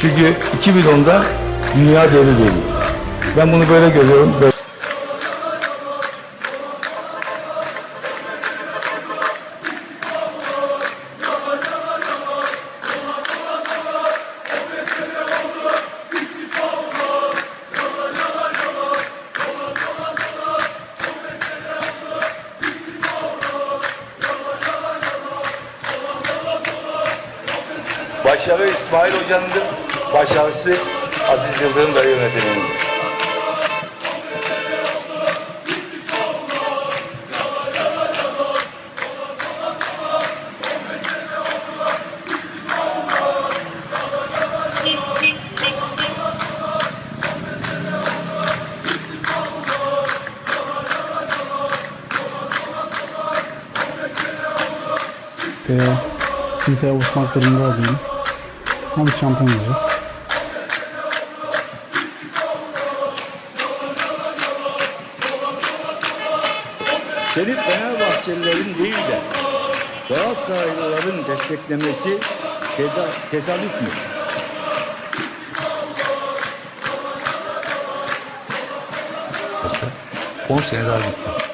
Çünkü 2010'da dünya devri geliyor. Ben bunu böyle görüyorum. Böyle- Başarı İsmail Hoca'nındır. Başarısı Aziz Yıldırım da yönetiminindir. Ve kimseye uçmak durumunda değilim. Ama biz şampiyon olacağız. Senin Fenerbahçelilerin değil de Galatasaraylıların desteklemesi teza, tesadüf mü? Mesela 10 sene daha gitti.